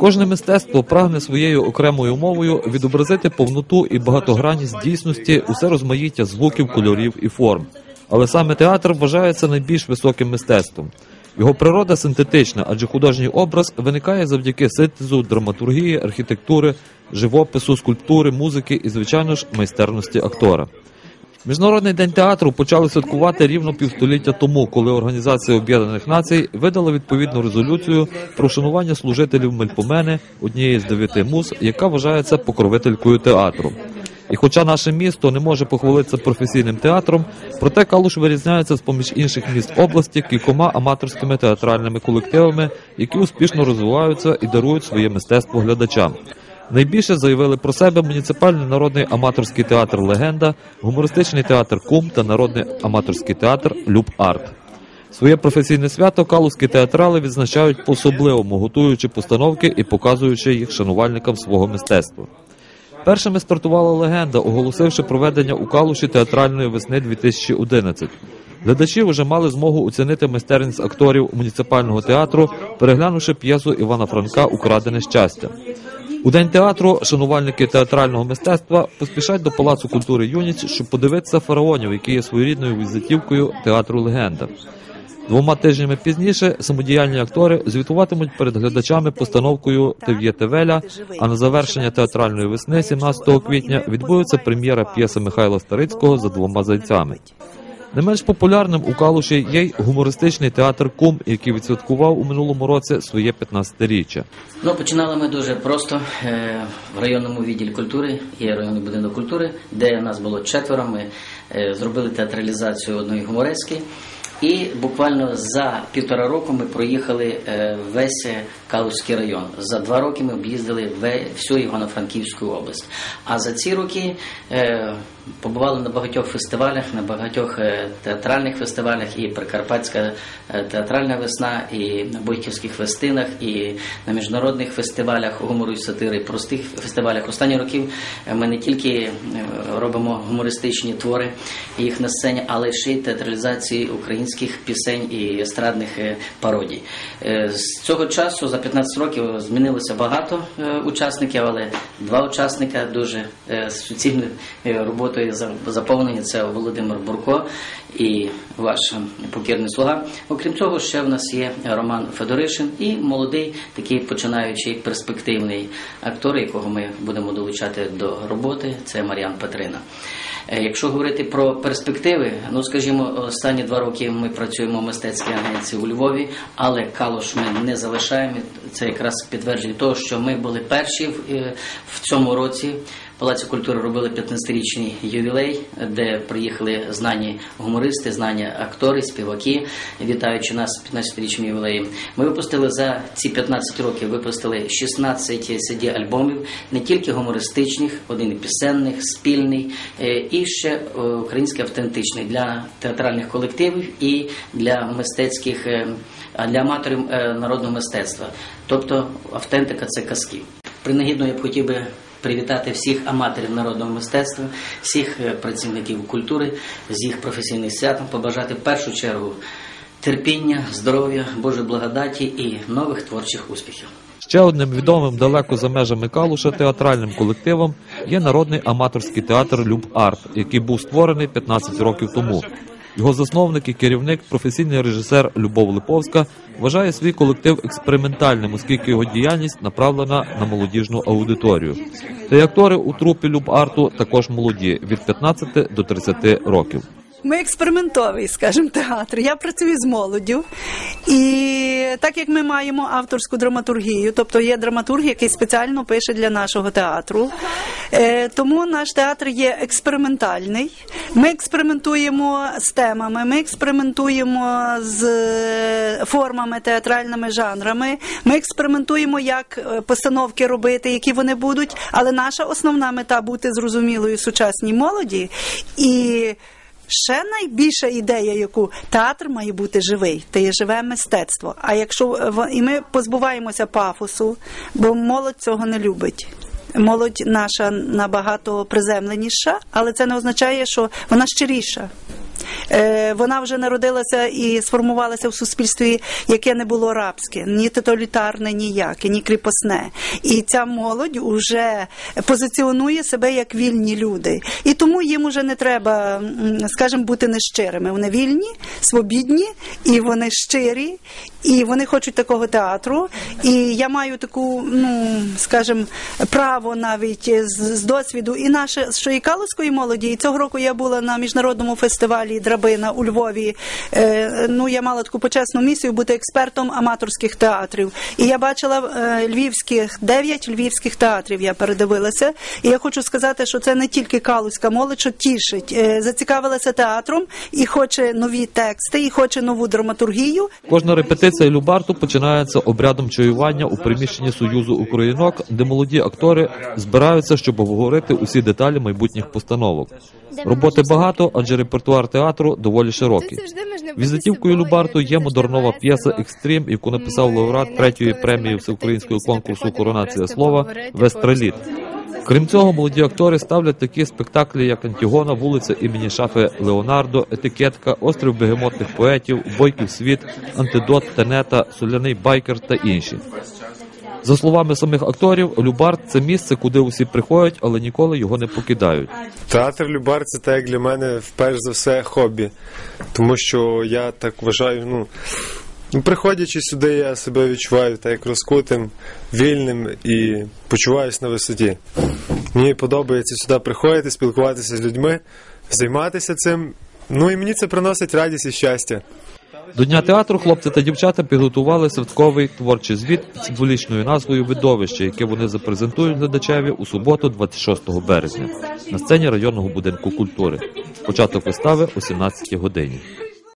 Кожне мистецтво прагне своєю окремою мовою відобразити повноту і багатогранність дійсності, усе розмаїття звуків, кольорів і форм. Але саме театр вважається найбільш високим мистецтвом. Його природа синтетична, адже художній образ виникає завдяки синтезу драматургії, архітектури, живопису, скульптури, музики і, звичайно ж, майстерності актора. Міжнародний день театру почали святкувати рівно півстоліття тому, коли Організація Об'єднаних Націй видала відповідну резолюцію про шанування служителів Мельпомени, однієї з дев'яти муз, яка вважається покровителькою театру. І хоча наше місто не може похвалитися професійним театром, проте Калуш вирізняється з поміж інших міст області кількома аматорськими театральними колективами, які успішно розвиваються і дарують своє мистецтво глядачам. Найбільше заявили про себе муніципальний народний аматорський театр Легенда, гумористичний театр Кум та народний аматорський театр Люб Арт. Своє професійне свято калузькі театрали відзначають по-особливому, готуючи постановки і показуючи їх шанувальникам свого мистецтва. Першими стартувала легенда, оголосивши проведення у Калуші театральної весни 2011. Глядачі вже мали змогу оцінити майстерність акторів муніципального театру, переглянувши п'єсу Івана Франка Украдене щастя. У день театру шанувальники театрального мистецтва поспішать до Палацу культури Юність, щоб подивитися фараонів, які є своєрідною візитівкою театру Легенда. Двома тижнями пізніше самодіяльні актори звітуватимуть перед глядачами постановкою Тев'єте Веля, а на завершення театральної весни, 17 квітня, відбудеться прем'єра п'єси Михайла Старицького за двома зайцями. Не менш популярним у Калуші є й гумористичний театр Кум, який відсвяткував у минулому році своє 15-річчя. Ну, починали ми дуже просто е, в районному відділі культури, є районний будинок культури, де нас було четверо. Ми е, зробили театралізацію одної гуморески. І буквально за півтора року ми проїхали е, весь Калузький район. За два роки ми об'їздили всю Івано-Франківську область. А за ці роки е, побували на багатьох фестивалях, на багатьох е, театральних фестивалях, і Прикарпатська е, театральна весна, і на Бойківських фестинах, і на міжнародних фестивалях гумору і сатири, простих фестивалях. Останні років е, ми не тільки е, робимо гумористичні твори їх на сцені, але ще й театралізації українських пісень і естрадних е, пародій. Е, З цього часу за 15 років змінилося багато е, учасників, але два учасника дуже суцільною роботою заповнені. Це Володимир Бурко і ваш покірний слуга. Окрім цього, ще в нас є Роман Федоришин і молодий, такий починаючий перспективний актор, якого ми будемо долучати до роботи. Це Мар'ян Петрина. Якщо говорити про перспективи, ну скажімо, останні два роки ми працюємо в мистецькій агенції у Львові, але калош ми не залишаємо. Це якраз підтвердження того, що ми були перші в, е, в цьому році. Палаці культури робили 15-річний ювілей, де приїхали знані гумористи, знані актори, співаки, вітаючи нас з 15-річним ювілеєм. Ми випустили за ці 15 років випустили 16 cd альбомів, не тільки гумористичних, один пісенних, спільний, е, і ще е, український автентичний для театральних колективів і для мистецьких е, для аматорів народного мистецтва. Тобто автентика це казки. Принагідно я б хотів би привітати всіх аматорів народного мистецтва, всіх е, працівників культури з їх професійним святом, побажати в першу чергу терпіння, здоров'я, Божої благодаті і нових творчих успіхів. Ще одним відомим далеко за межами Калуша театральним колективом є народний аматорський театр Люб Арт, який був створений 15 років тому. Його засновник і керівник, професійний режисер Любов Липовська, вважає свій колектив експериментальним, оскільки його діяльність направлена на молодіжну аудиторію. Та й актори у трупі Люб Арту також молоді від 15 до 30 років. Ми експериментовий, скажімо, театр. Я працюю з молоддю. І так як ми маємо авторську драматургію, тобто є драматург, який спеціально пише для нашого театру. Е, тому наш театр є експериментальний. Ми експериментуємо з темами, ми експериментуємо з е, формами, театральними жанрами. Ми експериментуємо, як е, постановки робити, які вони будуть. Але наша основна мета бути зрозумілою сучасній молоді. І Ще найбільша ідея, яку театр має бути живий, це є живе мистецтво. А якщо і ми позбуваємося пафосу, бо молодь цього не любить. Молодь наша набагато приземленіша, але це не означає, що вона щиріша. Е, Вона вже народилася і сформувалася в суспільстві, яке не було рабське, ні тоталітарне, ніяке, ні кріпосне. І ця молодь уже позиціонує себе як вільні люди. І тому їм уже не треба, скажімо, бути нещирими. Вони вільні, свобідні, і вони щирі, і вони хочуть такого театру. І я маю таку, ну скажімо, право навіть з, з досвіду і наше що і калузької молоді. І цього року я була на міжнародному фестивалі Драбина у Львові. Е, ну я мала таку почесну місію бути експертом аматорських театрів. І я бачила е, львівських дев'ять львівських театрів. Я передивилася. І я хочу сказати, що це не тільки калузька молодь, що тішить, е, зацікавилася театром і хоче нові тексти, і хоче нову драматургію. Кожна репетиція Любарту починається обрядом чаювання у приміщенні Союзу Українок, де молоді актори збираються, щоб обговорити усі деталі майбутніх постановок. Роботи багато, адже репертуар театру доволі широкий. Візитівкою Любарту є модернова п'єса Екстрім, яку написав лауреат третьої премії всеукраїнського конкурсу Коронація слова Вестреліт. Крім цього, молоді актори ставлять такі спектаклі, як Антігона, вулиця імені Шафи Леонардо, Етикетка, Острів бегемотних поетів, Бойків світ, Антидот, Тенета, Соляний байкер та інші. За словами самих акторів, Любарт це місце, куди усі приходять, але ніколи його не покидають. Театр Любар це так для мене вперше за все хобі. Тому що я так вважаю, ну, ну приходячи сюди, я себе відчуваю так як розкутим, вільним і почуваюся на висоті. Мені подобається сюди приходити, спілкуватися з людьми, займатися цим. Ну і мені це приносить радість і щастя. До дня театру хлопці та дівчата підготували святковий творчий звіт з символічною назвою Видовище, яке вони запрезентують глядачеві у суботу, 26 березня, на сцені районного будинку культури. Початок вистави о 17 годині.